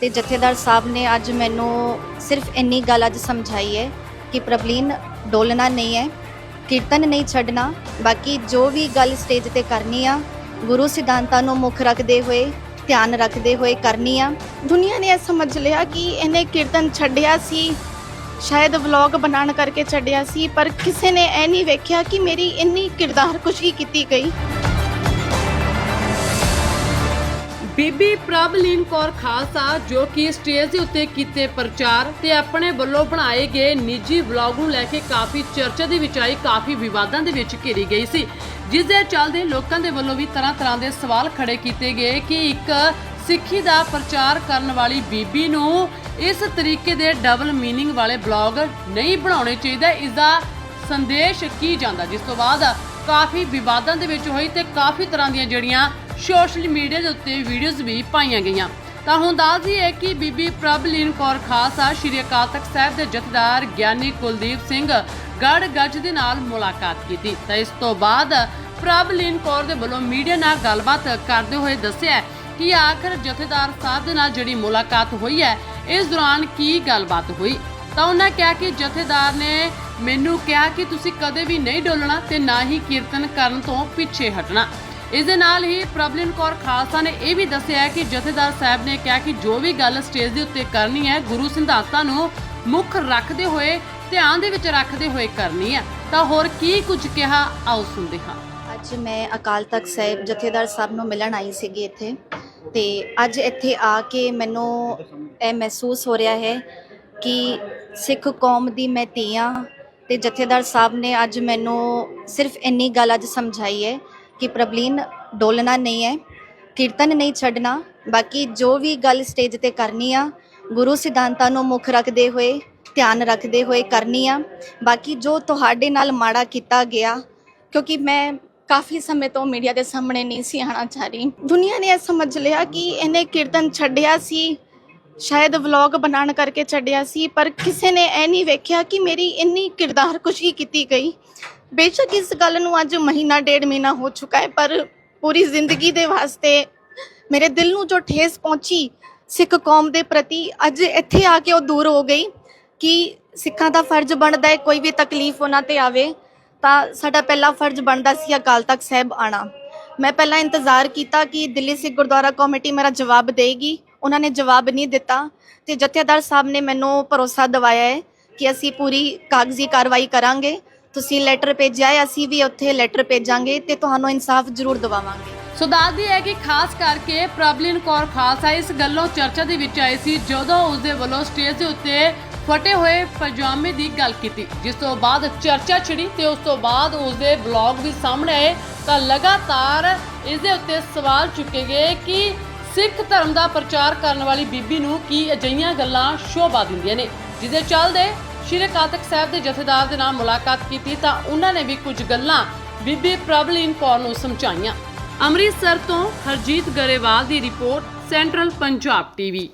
ਤੇ ਜਥੇਦਾਰ ਸਾਹਿਬ ਨੇ ਅੱਜ ਮੈਨੂੰ ਸਿਰਫ ਇੰਨੀ ਗੱਲ ਅੱਜ ਸਮਝਾਈ ਹੈ ਕਿ ਪ੍ਰਬਲੀਨ ਡੋਲਣਾ ਨਹੀਂ ਹੈ, ਕੀਰਤਨ ਨਹੀਂ ਛੱਡਣਾ, ਬਾਕੀ ਜੋ ਵੀ ਗੱਲ ਸਟੇਜ ਤੇ ਕਰਨੀ ਆ, ਗੁਰੂ ਸਿਧਾਂਤਾਂ ਨੂੰ ਮੁੱਖ ਰੱਖਦੇ ਹੋਏ, ਧਿਆਨ ਰੱਖਦੇ ਹੋਏ ਕਰਨੀ ਆ। ਦੁਨੀਆ ਨੇ ਇਹ ਸਮਝ ਲਿਆ ਕਿ ਇਹਨੇ ਕੀਰਤਨ ਛੱਡਿਆ ਸੀ, ਸ਼ਾਇਦ ਵਲੌਗ ਬਣਾਉਣ ਕਰਕੇ ਛੱਡਿਆ ਸੀ, ਪਰ ਕਿਸੇ ਨੇ ਇਹ ਨਹੀਂ ਵੇਖਿਆ ਕਿ ਮੇਰੀ ਇੰਨੀ ਕਿਰਦਾਰ ਕੁਸ਼ੀ ਕੀਤੀ ਗਈ। ਬੀਬੀ ਪ੍ਰਭਲੀਨ ਕੌਰ ਖਾਲਸਾ, ਜੋ ਕਿ ਸਟੇਜ ਦੇ ਉੱਤੇ ਕੀਤੇ ਪ੍ਰਚਾਰ ਤੇ ਆਪਣੇ ਵੱਲੋਂ ਬਣਾਏ ਗਏ ਨਿੱਜੀ ਵਲੌਗ ਨੂੰ ਲੈ ਕੇ ਕਾਫੀ ਚਰਚਾ ਦੇ ਵਿੱਚ ਆਈ, ਕਾਫੀ ਵਿਵਾਦਾਂ ਦੇ ਵਿੱਚ ਘਿਰੀ ਗਈ ਸੀ। ਜਿਸ ਦੇ ਚੱਲਦੇ ਲੋਕਾਂ ਦੇ ਵੱਲੋਂ ਵੀ ਤਰ੍ਹਾਂ ਤਰ੍ਹਾਂ ਦੇ ਸਵਾਲ ਖੜੇ ਕੀਤੇ ਗਏ ਕਿ ਇੱਕ ਸਿੱਖੀ ਦਾ ਪ੍ਰਚਾਰ ਕਰਨ ਵਾਲੀ ਬੀਬੀ ਨੂੰ ਇਸ ਤਰੀਕੇ ਦੇ ਡਬਲ ਮੀਨਿੰਗ ਵਾਲੇ ਵਲੌਗ ਨਹੀਂ ਬਣਾਉਣੇ ਚਾਹੀਦਾ, ਇਸ ਦਾ ਸੰਦੇਸ਼ ਕੀ ਜਾਂਦਾ? ਜਿਸ ਤੋਂ ਬਾਅਦ ਕਾਫੀ ਵਿਵਾਦਾਂ ਦੇ ਵਿੱਚ ਹੋਈ ਤੇ ਕਾਫੀ ਤਰ੍ਹਾਂ ਦੀਆਂ ਜਿਹੜੀਆਂ ਸੋਸ਼ਲ ਮੀਡੀਆ ਦੇ ਉੱਤੇ ਵੀਡੀਓਜ਼ ਵੀ ਪਾਈਆਂ ਗਈਆਂ। ਤਾਂ ਹੁਣ ਦੱਸਦੀ ਹੈ ਕਿ ਬੀਬੀ ਪ੍ਰਭਲੀਨ ਕੌਰ ਖਾਲਸਾ ਸ਼੍ਰੀ ਅਕਾਲ ਤਖਤ ਸਾਹਿਬ ਦੇ ਜਥੇਦਾਰ ਗਿਆਨੀ ਕੁਲਦੀਪ ਸਿੰਘ ਗੜ ਗੱਜ ਦੇ ਨਾਲ ਮੁਲਾਕਾਤ ਕੀਤੀ। ਤਾਂ ਇਸ ਤੋਂ ਬਾਅਦ ਪ੍ਰਭਲੀਨ ਕੌਰ ਦੇ ਵੱਲੋਂ ਮੀਡੀਆ ਨਾਲ ਗੱਲਬਾਤ ਕਰਦੇ ਹੋਏ ਦੱਸਿਆ ਕਿ ਆਖਰ ਜਥੇਦਾਰ ਸਾਹਿਬ ਦੇ ਨਾਲ ਜਿਹੜੀ ਮੁਲਾਕਾਤ ਹੋਈ ਹੈ, ਇਸ ਦੌਰਾਨ ਕੀ ਗੱਲਬਾਤ ਹੋਈ? ਤਾਂ ਉਹਨਾਂ ਕਿਹਾ ਕਿ ਜਥੇਦਾਰ ਨੇ ਮੈਨੂੰ ਕਿਹਾ ਕਿ ਤੁਸੀਂ ਕਦੇ ਵੀ ਨਹੀਂ ਡੋਲਣਾ ਤੇ ਨਾ ਹੀ ਕੀਰਤਨ ਕਰਨ ਤੋਂ ਪਿੱਛੇ ਹਟਣਾ। ਇਸ ਦੇ ਨਾਲ ਹੀ ਪ੍ਰਬਲਿਨ ਕੌਰ ਖਾਲਸਾ ਨੇ ਇਹ ਵੀ ਦੱਸਿਆ ਕਿ ਜਥੇਦਾਰ ਸਾਹਿਬ ਨੇ ਕਿਹਾ ਕਿ ਜੋ ਵੀ ਗੱਲ ਸਟੇਜ ਦੇ ਉੱਤੇ ਕਰਨੀ ਹੈ, ਗੁਰੂ ਸਿਧਾਂਤਾਂ ਨੂੰ ਮੁੱਖ ਰੱਖਦੇ ਹੋਏ, ਧਿਆਨ ਦੇ ਵਿੱਚ ਰੱਖਦੇ ਹੋਏ ਕਰਨੀ ਹੈ। ਤਾਂ ਹੋਰ ਕੀ ਕੁਝ ਕਿਹਾ, ਆਓ ਸੁਣਦੇ ਹਾਂ। ਅੱਜ ਮੈਂ ਅਕਾਲ ਤਖਤ ਸਾਹਿਬ ਜਥੇਦਾਰ ਸਾਹਿਬ ਨੂੰ ਮਿਲਣ ਆਈ ਸੀਗੀ ਇੱਥੇ ਤੇ ਅੱਜ ਇੱਥੇ ਆ ਕੇ ਮੈਨੂੰ ਇਹ ਮਹਿਸੂਸ ਹੋ ਰਿਹਾ ਹੈ ਕਿ ਸਿੱਖ ਕੌਮ ਦੀ ਮੈਂ ਧੀਆਂ ਤੇ ਜਥੇਦਾਰ ਸਾਹਿਬ ਨੇ ਅੱਜ ਮੈਨੂੰ ਸਿਰਫ ਇੰਨੀ ਗੱਲ ਅੱਜ ਸਮਝਾਈ ਹੈ ਕਿ ਪ੍ਰਬਲੀਨ ਡੋਲਣਾ ਨਹੀਂ ਹੈ, ਕੀਰਤਨ ਨਹੀਂ ਛੱਡਣਾ, ਬਾਕੀ ਜੋ ਵੀ ਗੱਲ ਸਟੇਜ ਤੇ ਕਰਨੀ ਆ, ਗੁਰੂ ਸਿਧਾਂਤਾਂ ਨੂੰ ਮੁੱਖ ਰੱਖਦੇ ਹੋਏ, ਧਿਆਨ ਰੱਖਦੇ ਹੋਏ ਕਰਨੀ ਆ। ਬਾਕੀ ਜੋ ਤੁਹਾਡੇ ਨਾਲ ਮਾੜਾ ਕੀਤਾ ਗਿਆ, ਕਿਉਂਕਿ ਮੈਂ ਕਾਫੀ ਸਮੇਂ ਤੋਂ ਮੀਡੀਆ ਦੇ ਸਾਹਮਣੇ ਨਹੀਂ ਸੀ ਆਣਾ ਚਾਹ ਰਹੀ। ਦੁਨੀਆ ਨੇ ਇਹ ਸਮਝ ਲਿਆ ਕਿ ਇਹਨੇ ਕੀਰਤਨ ਛੱਡਿਆ ਸੀ। ਸ਼ਾਇਦ ਵਲੌਗ ਬਣਾਉਣ ਕਰਕੇ ਛੱਡਿਆ ਸੀ, ਪਰ ਕਿਸੇ ਨੇ ਇਹ ਨਹੀਂ ਵੇਖਿਆ ਕਿ ਮੇਰੀ ਇੰਨੀ ਕਿਰਦਾਰ ਕੁਸ਼ੀ ਕੀਤੀ ਗਈ। ਬੇਸ਼ੱਕ ਇਸ ਗੱਲ ਨੂੰ ਅੱਜ ਮਹੀਨਾ ਡੇਢ ਮਹੀਨਾ ਹੋ ਚੁੱਕਾ ਹੈ, ਪਰ ਪੂਰੀ ਜ਼ਿੰਦਗੀ ਦੇ ਵਾਸਤੇ ਮੇਰੇ ਦਿਲ ਨੂੰ ਜੋ ਠੇਸ ਪਹੁੰਚੀ ਸਿੱਖ ਕੌਮ ਦੇ ਪ੍ਰਤੀ, ਅੱਜ ਇੱਥੇ ਆ ਕੇ ਉਹ ਦੂਰ ਹੋ ਗਈ ਕਿ ਸਿੱਖਾਂ ਦਾ ਫਰਜ਼ ਬਣਦਾ ਹੈ ਕੋਈ ਵੀ ਤਕਲੀਫ ਉਹਨਾਂ ਤੇ ਆਵੇ। ਤਾਂ ਸਾਡਾ ਪਹਿਲਾ ਫਰਜ਼ ਬਣਦਾ ਸੀ ਅਕਾਲ ਤਖਤ ਸਾਹਿਬ ਆਣਾ ਮੈਂ ਪਹਿਲਾਂ ਇੰਤਜ਼ਾਰ ਕੀਤਾ ਕਿ ਦਿੱਲੀ ਸਿੱਖ ਗੁਰਦੁਆਰਾ ਕਮੇਟੀ ਮੇਰਾ ਜਵਾਬ ਦੇਗੀ। ਉਹਨਾਂ ਨੇ ਜਵਾਬ ਨਹੀਂ ਦਿੱਤਾ ਤੇ ਜਥੇਦਾਰ ਸਾਹਿਬ ਨੇ ਮੈਨੂੰ ਭਰੋਸਾ ਦਿਵਾਇਆ ਹੈ ਕਿ ਅਸੀਂ ਪੂਰੀ ਕਾਗਜ਼ੀ ਕਾਰਵਾਈ ਕਰਾਂਗੇ। ਤੁਸੀਂ ਲੈਟਰ ਭੇਜਿਆ ਹੈ, ਅਸੀਂ ਵੀ ਉੱਥੇ ਲੈਟਰ ਭੇਜਾਂਗੇ ਤੇ ਤੁਹਾਨੂੰ ਇਨਸਾਫ ਜ਼ਰੂਰ ਦਿਵਾਵਾਂਗੇ। ਸੋ ਦੱਸਦੀ ਹੈ ਕਿ ਖਾਸ ਕਰਕੇ ਪ੍ਰਬਲਿਨ ਕੌਰ ਖਾਲਸਾ ਇਸ ਗੱਲੋਂ ਚਰਚਾ ਦੇ ਵਿੱਚ ਆਈ ਸੀ ਜਦੋਂ ਉਸਦੇ ਵੱਲੋਂ ਸਟੇਜ ਦੇ ਉੱਤੇ ਫਟੇ ਹੋਏ ਪਜਾਮੇ ਦੀ ਗੱਲ ਕੀਤੀ, ਜਿਸ ਤੋਂ ਬਾਅਦ ਚਰਚਾ ਛਿੜੀ ਤੇ ਉਸ ਤੋਂ ਬਾਅਦ ਉਸਦੇ ਵਲੌਗ ਵੀ ਸਾਹਮਣੇ ਆਏ, ਤਾਂ ਲਗਾਤਾਰ ਇਸ ਦੇ ਉੱਤੇ ਸਵਾਲ ਚੁੱਕੇ ਗਏ ਕਿ ਸਿੱਖ ਧਰਮ ਦਾ ਪ੍ਰਚਾਰ ਕਰਨ ਵਾਲੀ ਬੀਬੀ ਨੂੰ ਕੀ ਅਜਈਆਂ ਗੱਲਾਂ ਸ਼ੋਭਾ ਦਿੰਦੀਆਂ ਨੇ? ਜਿਹਦੇ ਚੱਲਦੇ ਸ਼੍ਰੀ ਕਾਤਕ ਸਾਹਿਬ ਦੇ ਜਥੇਦਾਰ ਦੇ ਨਾਲ ਮੁਲਾਕਾਤ ਕੀਤੀ ਤਾਂ ਉਹਨਾਂ ਨੇ ਵੀ ਕੁਝ ਗੱਲਾਂ ਬੀਬੀ ਪ੍ਰਬਲੀਨ ਕੌਰ ਨੂੰ ਸਮਝਾਈਆਂ। ਅੰਮ੍ਰਿਤਸਰ ਤੋਂ ਹਰਜੀਤ ਗਰੇਵਾਲ ਦੀ ਰਿਪੋਰਟ, ਸੈਂਟਰਲ ਪੰਜਾਬ ਟੀਵੀ।